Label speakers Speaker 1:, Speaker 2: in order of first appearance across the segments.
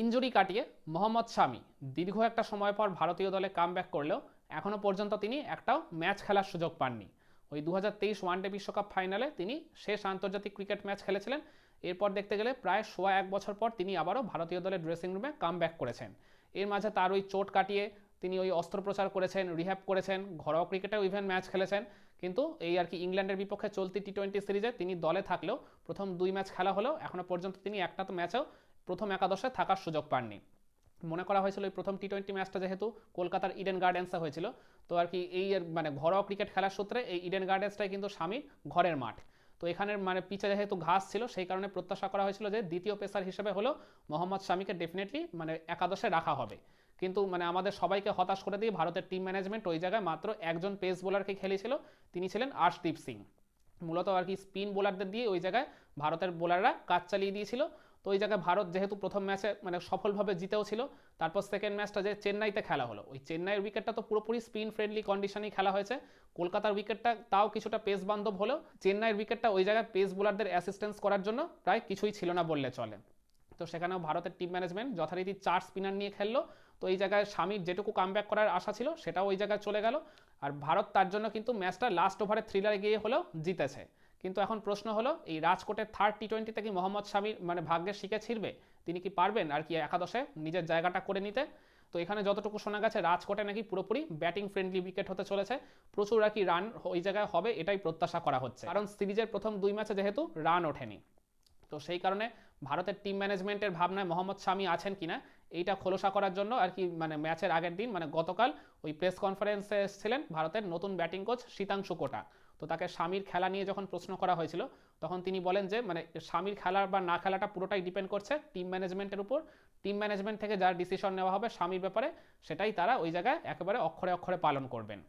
Speaker 1: Injury কাটিয়ে মোহাম্মদ শামি দীর্ঘ একটা সময় পর ভারতীয় দলে কামব্যাক করলেও এখনও পর্যন্ত তিনি একটাও ম্যাচ খেলার সুযোগ পাননি। ওই দু হাজার তেইশ ওয়ানডে বিশ্বকাপ ফাইনালে তিনি শেষ আন্তর্জাতিক ক্রিকেট ম্যাচ খেলেছিলেন। এরপর দেখতে গেলে প্রায় সোয়া এক বছর পর তিনি আবারও ভারতীয় দলের ড্রেসিং রুমে কামব্যাক করেছেন। এর মাঝে তার ওই চোট কাটিয়ে তিনি ওই অস্ত্রোপচার করেছেন রিহ্যাব করেছেন, ঘরোয়া ক্রিকেটেও ইভেন ম্যাচ খেলেছেন। কিন্তু এই আর কি ইংল্যান্ডের বিপক্ষে চলতি টি টোয়েন্টি সিরিজে তিনি দলে থাকলেও প্রথম দুই ম্যাচ খেলা হলেও এখনও পর্যন্ত তিনি একটা তো ম্যাচেও প্রথম একাদশে থাকার সুযোগ পাননি। মনে করা হয়েছিল এই প্রথম টি টোয়েন্টি ম্যাচটা যেহেতু কলকাতার ইডেন গার্ডেন্সে হয়েছিল, তো আর কি এই মানে ঘরোয়া ক্রিকেট খেলার সূত্রে এই ইডেন গার্ডেন্সটাই কিন্তু স্বামীর ঘরের মাঠ। তো এখানের মানে পিচে যেহেতু ঘাস ছিল, সেই কারণে প্রত্যাশা করা হয়েছিল যে দ্বিতীয় পেসার হিসেবে হলো মোহাম্মদ শামিকে ডেফিনেটলি মানে একাদশে রাখা হবে। কিন্তু মানে আমাদের সবাইকে হতাশ করে দিয়ে ভারতের টিম ম্যানেজমেন্ট ওই জায়গায় মাত্র একজন পেস বোলারকে খেলেছিল, তিনি ছিলেন আর্শদীপ সিং। মূলত আর কি স্পিন বোলারদের দিয়ে ওই জায়গায় ভারতের বোলাররা কাজ চালিয়ে দিয়েছিল। তো ওই জায়গায় ভারত যেহেতু প্রথম ম্যাচে মানে সফলভাবে জিতেও ছিল, তারপর সেকেন্ড ম্যাচটা যে চেন্নাইতে খেলা হলো। ওই চেন্নাইয়ের উইকেটটা তো পুরোপুরি স্পিন ফ্রেন্ডলি কন্ডিশনেই খেলা হয়েছে। কলকাতার উইকেটটা তাও কিছুটা পেস বান্ধব হলেও, চেন্নাইয়ের উইকেটটা ওই জায়গায় পেস বোলারদের অ্যাসিস্ট্যান্স করার জন্য প্রায় কিছুই ছিল না বললে চলে। তো সেখানেও ভারতের টিম ম্যানেজমেন্ট যথারীতি চার স্পিনার নিয়ে খেললো। তো এই জায়গায় স্বামীর যেটুকু কামব্যাক করার আশা ছিল, সেটাও ওই জায়গায় চলে গেল। আর ভারত তার জন্য কিন্তু ম্যাচটা লাস্ট ওভারে থ্রিলারে গিয়ে হলেও জিতেছে। কিন্তু এখন প্রশ্ন হলো, এই রাজকোটের থার্ড টি টোয়েন্টিতে কি মোহাম্মদ শামির মানে ভাগ্যের শিখে ছিড়বে? তিনি কি পারবেন আর কি একাদশে নিজের জায়গাটা করে নিতে? তো এখানে যতটুকু শোনা গেছে, রাজকোটে নাকি পুরোপুরি ব্যাটিং ফ্রেন্ডলি উইকেট হতে চলেছে। প্রচুর আর কি রান ওই জায়গায় হবে, এটাই প্রত্যাশা করা হচ্ছে। কারণ সিরিজের প্রথম দুই ম্যাচে যেহেতু রান ওঠেনি। তো সেই কারণে ভারতের টিম ম্যানেজমেন্টের ভাবনায় মোহাম্মদ শামি আছেন কিনা এইটা খোলসা করার জন্য আর কি মানে ম্যাচের আগের দিন মানে গতকাল ওই প্রেস কনফারেন্সে এসেছিলেন ভারতের নতুন ব্যাটিং কোচ শীতাংশু কোটা। তো তাকে স্বামীর খেলা নিয়ে যখন প্রশ্ন করা হয়েছিল, তখন তিনি বলেন যে মানে স্বামীর খেলা বা না খেলাটা পুরোটাই ডিপেন্ড করছে টিম ম্যানেজমেন্টের উপর। টিম ম্যানেজমেন্ট থেকে যার ডিসিশন নেওয়া হবে স্বামীর ব্যাপারে, সেটাই তারা ওই জায়গায় একেবারে অক্ষরে অক্ষরে পালন করবেন।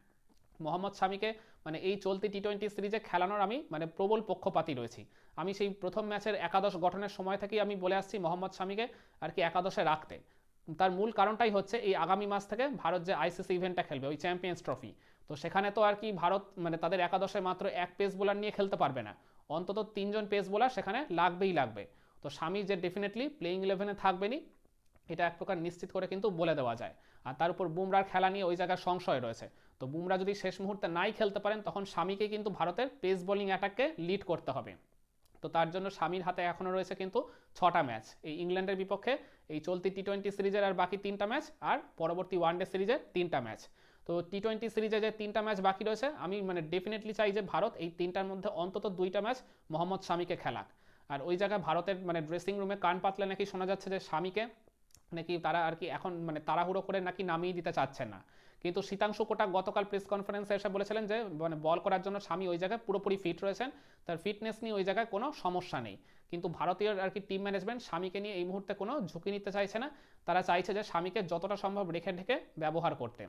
Speaker 1: মোহাম্মদ শামিকে মানে এই চলতি টি টোয়েন্টি সিরিজে খেলানোর আমি মানে প্রবল পক্ষপাতী রয়েছি। আমি সেই প্রথম ম্যাচের একাদশ গঠনের সময় থেকেই আমি বলে আসছি মোহাম্মদ শামিকে আর কি একাদশে রাখতে। তার মূল কারণটাই হচ্ছে এই আগামী মাস থেকে ভারত যে আইসিসি ইভেন্টটা খেলবে, ওই চ্যাম্পিয়ন্স ট্রফি তো সেখানে তো আর কি ভারত মানে তাদের একাদশে মাত্র এক পেস বোলার নিয়ে খেলতে পারবে না। অন্তত তিনজন পেস বোলার সেখানে লাগবেই লাগবে। তো স্বামী যে ডেফিনেটলি প্লেইং ইলেভেনে থাকবেনি এটা এক প্রকার নিশ্চিত করে কিন্তু বলে দেওয়া যায়। আর তার উপর বুমরার খেলা নিয়ে ওই জায়গায় সংশয় রয়েছে। তো বুমরা যদি শেষ মুহূর্তে নাই খেলতে পারেন, তখন স্বামীকে কিন্তু ভারতের পেস বোলিং অ্যাটাককে লিড করতে হবে। তো তার জন্য স্বামীর হাতে এখনও রয়েছে কিন্তু ছটা ম্যাচ এই ইংল্যান্ডের বিপক্ষে এই চলতি টি টোয়েন্টি সিরিজের আর বাকি তিনটা ম্যাচ আর পরবর্তী ওয়ানডে সিরিজের তিনটা ম্যাচ তো টি টোয়েন্টি সিরিজে যে তিনটা ম্যাচ বাকি রয়েছে, আমি মানে ডেফিনেটলি চাই যে ভারত এই তিনটার মধ্যে অন্তত দুইটা ম্যাচ মোহাম্মদ শামিকে খেলাক। আর ওই জায়গায় ভারতের মানে ড্রেসিং রুমে কান পাতলে নাকি শোনা যাচ্ছে যে স্বামীকে নাকি তারা আর কি এখন মানে তাড়াহুড়ো করে নাকি নামিয়ে দিতে চাচ্ছে না। কিন্তু শীতাংশু কোটা গতকাল প্রেস কনফারেন্সে এসে বলেছিলেন যে মানে বল করার জন্য স্বামী ওই জায়গায় পুরোপুরি ফিট রয়েছেন, তার ফিটনেস নিয়ে ওই জায়গায় কোনো সমস্যা নেই। কিন্তু ভারতীয় আর কি টিম ম্যানেজমেন্ট স্বামীকে নিয়ে এই মুহূর্তে কোনো ঝুঁকি নিতে চাইছে না। তারা চাইছে যে স্বামীকে যতটা সম্ভব রেখে ঢেকে ব্যবহার করতে।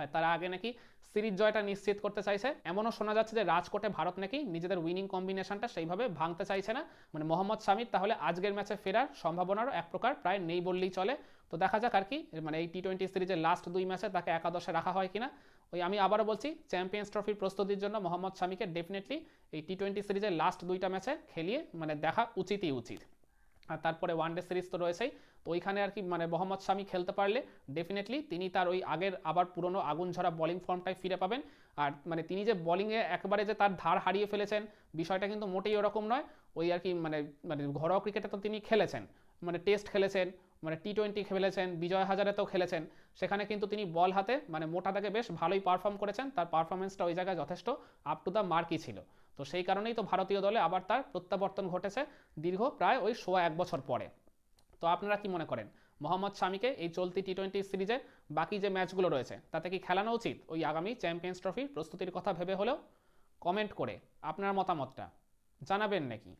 Speaker 1: আর তারা আগে নাকি সিরিজ জয়টা নিশ্চিত করতে চাইছে। এমনও শোনা যাচ্ছে যে রাজকোটে ভারত নাকি নিজেদের উইনিং কম্বিনেশনটা সেইভাবে ভাঙতে চাইছে না। মানে মোহাম্মদ শামির তাহলে আজকের ম্যাচে ফেরার সম্ভাবনারও এক প্রকার প্রায় নেই বললেই চলে। তো দেখা যাক আর কি মানে এই টি টোয়েন্টি সিরিজের লাস্ট দুই ম্যাচে তাকে একাদশে রাখা হয় কিনা। ওই আমি আবারও বলছি চ্যাম্পিয়ন্স ট্রফির প্রস্তুতির জন্য মোহাম্মদ শামিকে ডেফিনেটলি এই টি টোয়েন্টি সিরিজের লাস্ট দুইটা ম্যাচে খেলিয়ে মানে দেখা উচিতই উচিত। আর তারপরে ওয়ানডে সিরিজ তো রয়েছেই। তো ওইখানে আর কি মানে মোহাম্মদ শামি খেলতে পারলে ডেফিনেটলি তিনি তার ওই আগের আবার পুরনো আগুন ঝরা বলিং ফর্মটাই ফিরে পাবেন। আর মানে তিনি যে বলিংয়ে একবারে যে তার ধার হারিয়ে ফেলেছেন, বিষয়টা কিন্তু মোটেই ওরকম নয়। ওই আর কি মানে মানে ঘরোয়া ক্রিকেটে তো তিনি খেলেছেন। মানে টেস্ট খেলেছেন মানে টি টোয়েন্টি খেলেছেন, বিজয় হাজারেতেও খেলেছেন। সেখানে কিন্তু তিনি বল হাতে মানে মোটা দাগে বেশ ভালোই পারফর্ম করেছেন। তার পারফরমেন্সটা ওই জায়গায় যথেষ্ট আপ টু দ্য মার্কই ছিল। তো সেই কারণেই তো ভারতীয় দলে আবার তার প্রত্যাবর্তন ঘটেছে দীর্ঘ প্রায় ওই সোয়া এক বছর পরে। তো আপনারা কি মনে করেন? মোহাম্মদ শামিকে এই চলতি টি টোয়েন্টি সিরিজে বাকি যে ম্যাচগুলো রয়েছে, তাতে কি খেলানো উচিত? ওই আগামী চ্যাম্পিয়ন্স ট্রফির প্রস্তুতির কথা ভেবে হলেও? কমেন্ট করে আপনার মতামতটা জানাবেন নাকি?